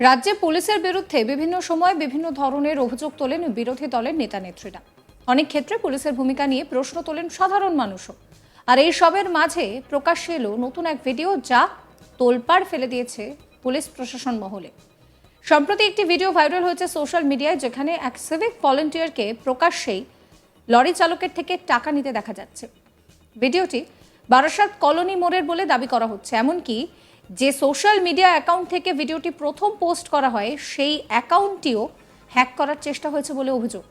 রাজ্যে পুলিশের বিরুদ্ধে বিভিন্ন সময় বিভিন্ন ধরনের অভিযোগ তোলেন বিরোধী দলের নেতা নেত্রীরা। অনেক ক্ষেত্রে পুলিশের ভূমিকা নিয়ে প্রশ্ন তোলেন সাধারণ মানুষও। আর এই সবের মাঝে প্রকাশ্যে এলো নতুন এক ভিডিও যা তোলপাড় ফেলে দিয়েছে পুলিশ প্রশাসন মহলে। সম্প্রতি একটি ভিডিও ভাইরাল হয়েছে সোশ্যাল মিডিয়ায় যেখানে এক সিভিক ভলেন্টিয়ারকে প্রকাশ্যেই লরি চালকের থেকে টাকা নিতে দেখা যাচ্ছে। ভিডিওটি বারাসাত কলোনি মোড়ের বলে দাবি করা হচ্ছে। এমনকি যে সোশ্যাল মিডিয়া অ্যাকাউন্ট থেকে ভিডিওটি প্রথম পোস্ট করা হয়, সেই অ্যাকাউন্টটিও হ্যাক করার চেষ্টা হয়েছে বলে অভিযোগ।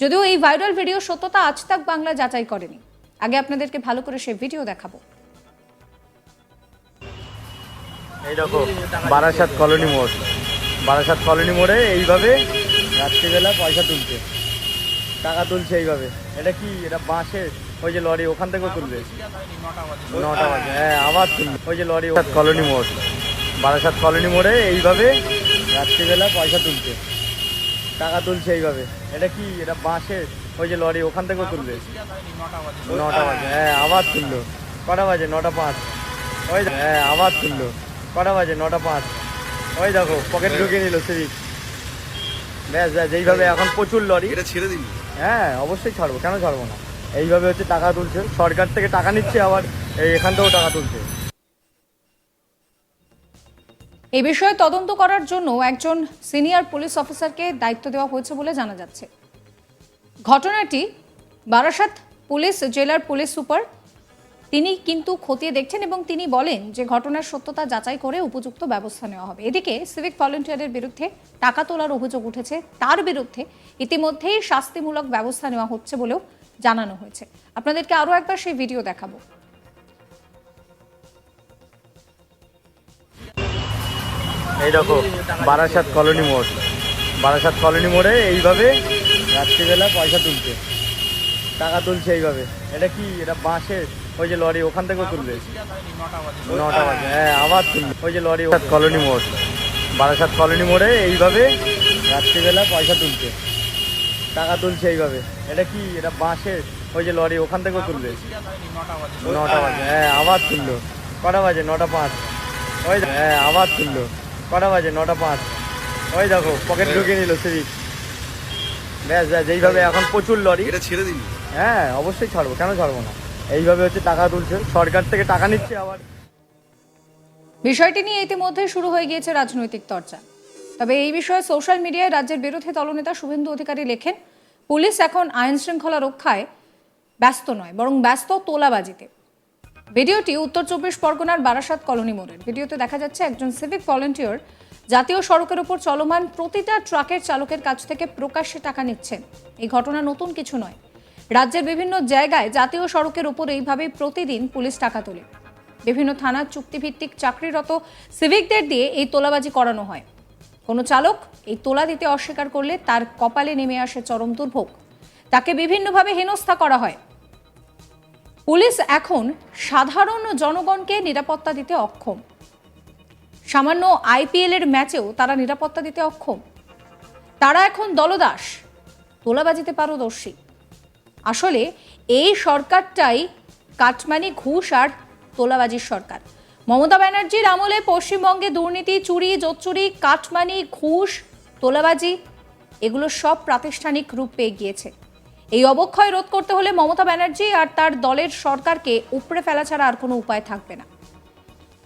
যদিও এই ভাইরাল ভিডিও সত্যতা আজ তাক বাংলা যাচাই করেনি। আগে আপনাদেরকে ভালো করে সেই ভিডিও দেখাবো। এই দেখো, বারাসাত কলোনি মোড়। বারাসাত কলোনি মোড়ে এইভাবে রাত্রিবেলা পয়সা তুলছে। টাকা তুলছে এইভাবে। এটা কি? এটা বাঁশের? ওই যে লরি ওখান থেকেও তুলবে। নটা বাজে। হ্যাঁ আবার তুলবে। ওই যে লরি কলোনি মোড়। বারাসাত কলোনি মোড়ে এইভাবে রাত্রিবেলা পয়সা তুলছে। টাকা তুলছে এইভাবে। এটা কি? এটা বাঁশের? ওই যে লরি ওখান থেকেও তুলবে। নটা বাজে। হ্যাঁ আবার তুললো। কটা বাজে? নটা পাঁচ। ওই হ্যাঁ আবার তুললো। কটা বাজে? নটা পাঁচ। ওই দেখো পকেট ঢুকিয়ে নিল সিভিক ব্যাস ব্যাস এইভাবে এখন প্রচুর লরি। এটা ছেড়ে দিন। হ্যাঁ অবশ্যই ছাড়বো। কেন ছাড়বো না? এইভাবে হচ্ছে টাকা তুলছে। সরকার থেকে টাকা নিচ্ছে, আবার এখান থেকেও টাকা তুলছে। এই বিষয়ে তদন্ত করার জন্য একজন সিনিয়র পুলিশ অফিসারকে দায়িত্ব দেওয়া হয়েছে বলে জানা যাচ্ছে। ঘটনাটি বারাসাত পুলিশ জেলার পুলিশ সুপার, তিনি কিন্তু খতিয়ে দেখছেন এবং তিনি বলেন যে ঘটনার সত্যতা যাচাই করে উপযুক্ত ব্যবস্থা নেওয়া হবে। এদিকে সিভিক ভলেন্টিয়ারের বিরুদ্ধে টাকা তোলার অভিযোগ উঠেছে। তার বিরুদ্ধে ইতিমধ্যেই শাস্তিমূলক ব্যবস্থা নেওয়া হচ্ছে বলেও জানানো হয়েছে। আপনাদেরকে আরও একবার সেই ভিডিও দেখাবো। এই দেখো বারাসাত কলোনি মোড়। বারাসাত কলোনি মোড়ে এইভাবে রাত্রিবেলা পয়সা তুলছে। টাকা তুলছে এইভাবে। এটা কি? এটা বাঁশের? ওই যে লরি ওখান থেকেও তুলবে? নটা বাজে। হ্যাঁ আবার তুলবে। ওই যে লরি কলোনি মোড়। বারাসাত কলোনি মোড়ে এইভাবে রাত্রিবেলা পয়সা তুলছে। টাকা তুলছে এইভাবে। এটা কি? এটা বাঁশের? ওই যে লরি ওখান থেকেও তুলবে। নটা বাজে। হ্যাঁ আবার তুললো। কটা বাজে? নটা পাঁচ। ওই হ্যাঁ আবার তুললো। কটা বাজে? নটা পাঁচ। ওই দেখো পকেট ঢুকিয়ে নিল সিভিক ব্যাস ব্যাস এইভাবে এখন প্রচুর লরি। এটা ছেড়ে দিন। হ্যাঁ অবশ্যই ছাড়বো। কেন ছাড়বো না? এইভাবে হচ্ছে টাকা তুলছে। সরকার থেকে টাকা নিচ্ছে আবার। বিষয়টি নিয়ে ইতিমধ্যে শুরু হয়ে গিয়েছে রাজনৈতিক চর্চা। তবে এই বিষয়ে সোশ্যাল মিডিয়ায় রাজ্যের বিরোধী দলনেতা শুভেন্দু অধিকারী লেখেন, পুলিশ এখন আইন শৃঙ্খলা রক্ষায় ব্যস্ত নয়, বরং ব্যস্ত তোলাবাজিতে। ভিডিওটি উত্তর চব্বিশ পরগনার বারাসাত কলোনি মোড়ের। ভিডিওতে দেখা যাচ্ছে একজন সিভিক ভলেন্টিয়ার জাতীয় সড়কের উপর চলমান প্রতিটা ট্রাকের চালকের কাছ থেকে প্রকাশ্যে টাকা নিচ্ছেন। এই ঘটনা নতুন কিছু নয়। রাজ্যের বিভিন্ন জায়গায় জাতীয় সড়কের উপর এইভাবেই প্রতিদিন পুলিশ টাকা তোলে। বিভিন্ন থানার চুক্তিভিত্তিক চাকরিরত সিভিকদের দিয়ে এই তোলাবাজি করানো হয়। কোনো চালক এই তোলা দিতে অস্বীকার করলে তার কপালে নেমে আসে চরম দুর্ভোগ। তাকে বিভিন্নভাবে হেনস্থা করা হয়। পুলিশ এখন সাধারণ জনগণকে নিরাপত্তা দিতে অক্ষম। সামান্য আইপিএল এর ম্যাচেও তারা নিরাপত্তা দিতে অক্ষম। তারা এখন দলদাস, তোলাবাজিতে পারদর্শী। আসলে এই সরকারটাই কাটমানি ঘুষ আর তোলাবাজির সরকার। মমতা ব্যানার্জির আমলে পশ্চিমবঙ্গে দুর্নীতি, চুরি, জোচ্চুরি, কাটমানি, ঘুষ, তোলাবাজি, এগুলো সব প্রাতিষ্ঠানিক রূপ পেয়ে গিয়েছে এই অবক্ষয় রোধ করতে হলে মমতা ব্যানার্জি আর তার দলের সরকারকে উপড়ে ফেলা ছাড়া আর কোনো উপায় থাকবে না।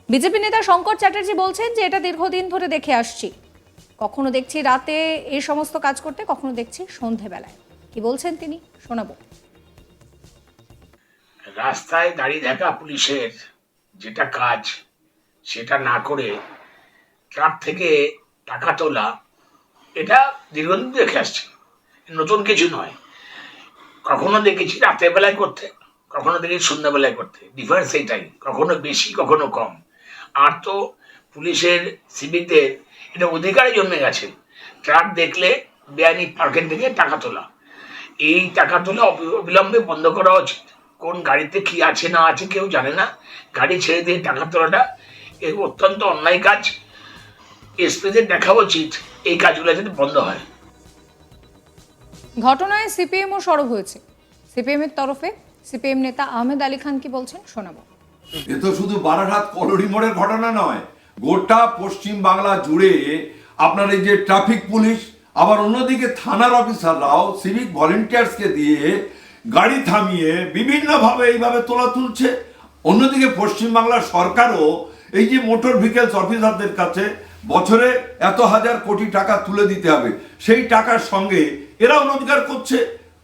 বিজেপি নেতা শঙ্কর চ্যাটার্জি বলছেন যে, এটা দীর্ঘদিন ধরে দেখে আসছি। কখনো দেখছি রাতে এই সমস্ত কাজ করতে, কখনো দেখছি সন্ধেবেলায়। কি বলছেন তিনি? শোনাবো। রাস্তায় দাঁড়িয়ে থাকা পুলিশের। যেটা কাজ, সেটা না করে ট্রাক থেকে টাকা তোলা, এটা দীর্ঘদিন দেখে আসছে। নতুন কিছু নয়। কখনো দেখেছি রাতের বেলায় করতে, কখনো দেখেছি সন্ধ্যাবেলায় করতে। ডিফারেন্স এইটাই, কখনো বেশি, কখনো কম। আর তো পুলিশের, সিভিকদের, এটা অধিকারে জন্মে গেছে। ট্রাক দেখলে বেআইনি পার্কের থেকে টাকা তোলা। এই টাকা তোলা অবি- অবিলম্বে বন্ধ করা উচিত। কোন গাড়িতে কি আছে না আছে কেউ জানে না। গাড়ি ছেড়ে দিয়ে টাকা তোলাটা এ অত্যন্ত অন্যায় কাজ। এসপিদের দেখা উচিত এই কাজগুলো যাতে বন্ধ হয়। ঘটনায় সিপিএমও সরব হয়েছে। সিপিএম এর তরফে সিপিএম নেতা আহমেদ আলী খান কি বলছেন শোনাবো। এ তো শুধু বারাসাত কলোনি মোড়ের ঘটনা নয় গোটা পশ্চিম বাংলা জুড়ে আপনার এই যে ট্রাফিক পুলিশ আবার অন্যদিকে থানার অফিসাররাও সিভিক ভলেন্টিয়ার্সকে দিয়ে গাড়ি থামিয়ে বিভিন্নভাবে এইভাবে তোলা তুলছে। অন্যদিকে পশ্চিমবাংলার সরকারও এই যে মোটর ভেহিকেলস অফিসারদের কাছে বছরে এত হাজার কোটি টাকা তুলে দিতে হবে। সেই টাকার সঙ্গে এরাও রোজগার করছে।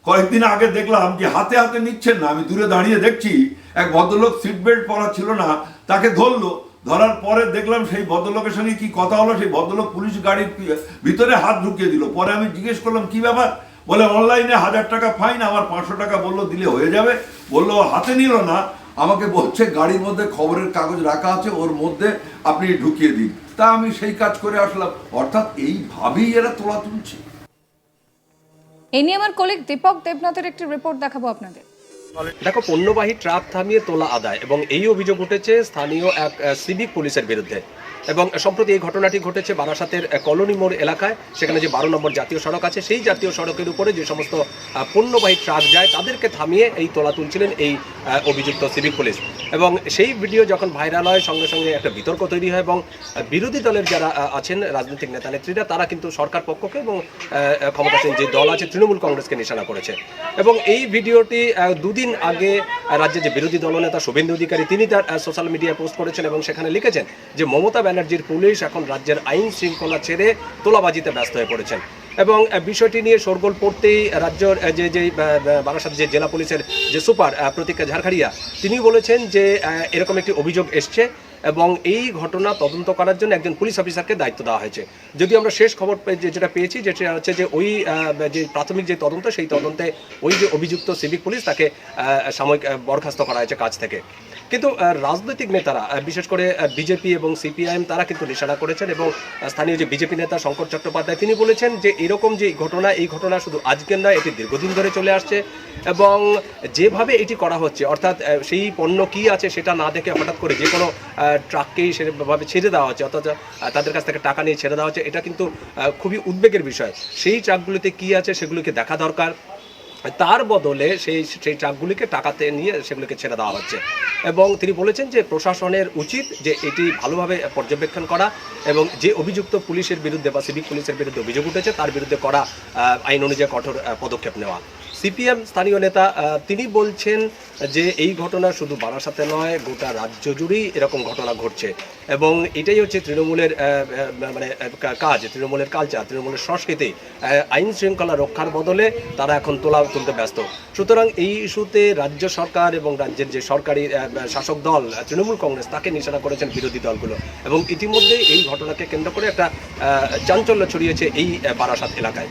কয়েকদিন আগে দেখলাম যে হাতে হাতে নিচ্ছেন না। আমি দূরে দাঁড়িয়ে দেখছি, এক ভদ্রলোক সিট বেল্ট পরা ছিল না, তাকে ধরলো। ধরার পরে দেখলাম সেই ভদ্রলোকের সঙ্গে কি কথা হলো, সেই ভদ্রলোক পুলিশ গাড়ির ভিতরে হাত ঢুকিয়ে দিল। পরে আমি জিজ্ঞেস করলাম, কি ব্যাপার? বলে, অনলাইনে হাজার টাকা ফাইন, আমার পাঁচশো টাকা বলল, দিলে হয়ে যাবে। বলল হাতে নিল না। আমাকে বলছে, গাড়ির মধ্যে খবরের কাগজ রাখা আছে, ওর মধ্যে আপনি ঢুকিয়ে দিন। তা আমি সেই কাজ করে আসলাম। অর্থাৎ এইভাবেই এরা তোলা তুলছে। এ নিয়ে আমার কলিগ দীপক দেবনাথের একটি রিপোর্ট দেখাবো আপনাদের। দেখো, পণ্যবাহী ট্রাক থামিয়ে তোলা আদায় এবং এই অভিযোগ উঠেছে স্থানীয় এক সিভিক পুলিশের বিরুদ্ধে। এবং সম্প্রতি এই ঘটনাটি ঘটেছে বারাসাতের কলোনি মোড় এলাকায়, সেখানে যে বারো নম্বর জাতীয় সড়ক আছে, সেই জাতীয় সড়কের উপরে যে সমস্ত পণ্যবাহী ট্রাক যায়, তাদেরকে থামিয়ে এই তোলা তুলছিলেন এই অভিযুক্ত সিভিক পুলিশ। এবং সেই ভিডিও যখন ভাইরাল হয়, সঙ্গে সঙ্গে একটা বিতর্ক তৈরি হয় এবং বিরোধী দলের যারা আছেন রাজনৈতিক নেতা নেত্রীরা, তারা কিন্তু সরকার পক্ষকে এবং ক্ষমতাসীন যে দল আছে, তৃণমূল কংগ্রেসকে নিশানা করেছে। এবং এই ভিডিওটি দুদিন আগে রাজ্যের যে বিরোধী দলনেতা শুভেন্দু অধিকারী, তিনি তার সোশ্যাল মিডিয়ায় পোস্ট করেছেন এবং সেখানে লিখেছেন যে, মমতা ব্যানার্জির পুলিশ এখন রাজ্যের আইন শৃঙ্খলা ছেড়ে তোলাবাজিতে ব্যস্ত হয়ে পড়েছেন। এবং বিষয়টি নিয়ে শোরগোল পড়তেই রাজ্যের যে যে বারাসাত যে জেলা পুলিশের যে সুপার প্রতীক্ষা ঝাড়খাড়িয়া তিনি বলেছেন যে এরকম একটি অভিযোগ এসছে এবং এই ঘটনা তদন্ত করার জন্য একজন পুলিশ অফিসারকে দায়িত্ব দেওয়া হয়েছে। যদি আমরা শেষ খবর যেটা পেয়েছি যেটা হচ্ছে যে, ওই যে প্রাথমিক যে তদন্ত, সেই তদন্তে ওই যে অভিযুক্ত সিভিক পুলিশ তাকে সাময়িক বরখাস্ত করা হয়েছে কাজ থেকে। কিন্তু রাজনৈতিক নেতারা বিশেষ করে বিজেপি এবং সিপিআইএম, তারা কিন্তু নিশানা করেছেন এবং স্থানীয় যে বিজেপি নেতা শঙ্কর চট্টোপাধ্যায়, তিনি বলেছেন যে এরকম যে ঘটনা, এই ঘটনা শুধু আজকের নয়, এটি দীর্ঘদিন ধরে চলে আসছে এবং যেভাবে এটি করা হচ্ছে, অর্থাৎ সেই পণ্য কি আছে সেটা না দেখে হঠাৎ করে যে কোনো ট্রাককেই সেভাবে ছেড়ে দেওয়া হচ্ছে অর্থাৎ তাদের কাছ থেকে টাকা নিয়ে ছেড়ে দেওয়া হচ্ছে, এটা কিন্তু খুবই উদ্বেগের বিষয়। সেই ট্রাকগুলিতে কি আছে সেগুলিকে দেখা দরকার। তার বদলে সেই সেই ট্রাকগুলিকে টাকাতে নিয়ে সেগুলিকে ছেড়ে দেওয়া হচ্ছে। এবং তিনি বলেছেন যে প্রশাসনের উচিত যে এটি ভালোভাবে পর্যবেক্ষণ করা এবং যে অভিযুক্ত পুলিশের বিরুদ্ধে বা সিভিক পুলিশের বিরুদ্ধে অভিযোগ উঠেছে, তার বিরুদ্ধে করা আইন অনুযায়ী কঠোর পদক্ষেপ নেওয়া। সিপিএম স্থানীয় নেতা তিনি বলছেন যে এই ঘটনা শুধু বারাসাতে নয়, গোটা রাজ্য জুড়েই এরকম ঘটনা ঘটছে। এবং এটাই হচ্ছে তৃণমূলের মানে কাজ, তৃণমূলের কালচার তৃণমূলের সংস্কৃতি। আইন শৃঙ্খলা রক্ষার বদলে তারা এখন তোলা, তুলতে ব্যস্ত। সুতরাং এই ইস্যুতে রাজ্য সরকার এবং রাজ্যের যে সরকারি শাসক দল তৃণমূল কংগ্রেস, তাকে নিশানা করেছেন বিরোধী দলগুলো। এবং ইতিমধ্যে এই ঘটনাকে কেন্দ্র করে একটা চাঞ্চল্য ছড়িয়েছে এই বারাসাত এলাকায়।